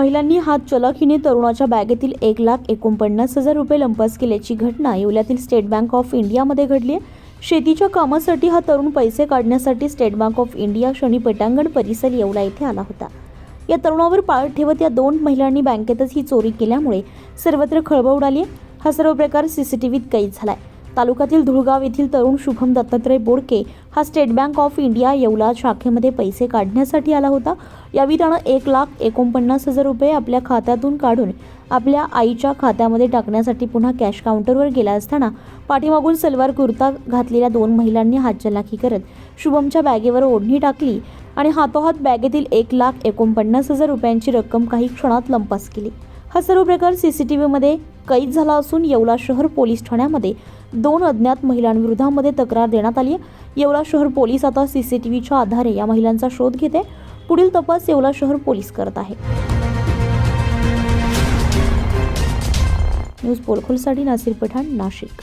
महिलांनी हात चलाखीने तरुणाच्या बॅगेतील एक लाख एकोणपन्नास हजार रुपये लंपास केल्याची घटना येवल्यातील स्टेट बँक ऑफ इंडियामध्ये घडली आहे. शेतीच्या कामासाठी हा तरुण पैसे काढण्यासाठी State Bank of India Shani Patangan परिसर येवला येथे आला होता. या तरुणावर पाळत ठेवत या दोन महिलांनी बँकेतच ही चोरी केल्यामुळे सर्वत्र खळबळ उडाली हा सर्व प्रकार सीसीटीव्हीत कैद झालाय. तालुक्यातील धुळगाव येथील तरुण शुभम दत्तात्रय बोडके हा State Bank of India Yeola शाखेमध्ये पैसे काढण्यासाठी आला होता. यावेळी त्यानं एक लाख एकोणपन्नास हजार रुपये आपल्या खात्यातून काढून आपल्या आईच्या खात्यामध्ये टाकण्यासाठी पुन्हा कॅश काउंटरवर गेला असताना पाठीमागून सलवार कुर्ता घातलेल्या दोन महिलांनी हातचलाखी करत शुभमच्या बॅगेवर ओढणी टाकली आणि हातोहात बॅगेतील एक लाख एकोणपन्नास हजार रुपयांची रक्कम काही क्षणात लंपास केली. हा सर्व प्रकार सी सी टी व्हीमध्ये कैद झाला असून येवला शहर पोलीस ठाण्यामध्ये दोन अज्ञात महिलांविरोधामध्ये तक्रार देण्यात आली आहे. येवला शहर पोलीस आता व्हीच्या आधारे या महिलांचा शोध घेते पुढील तपास येवला शहर पोलीस करत आहे. न्यूज पोलखोलसाठी नासिर पठाण नाशिक.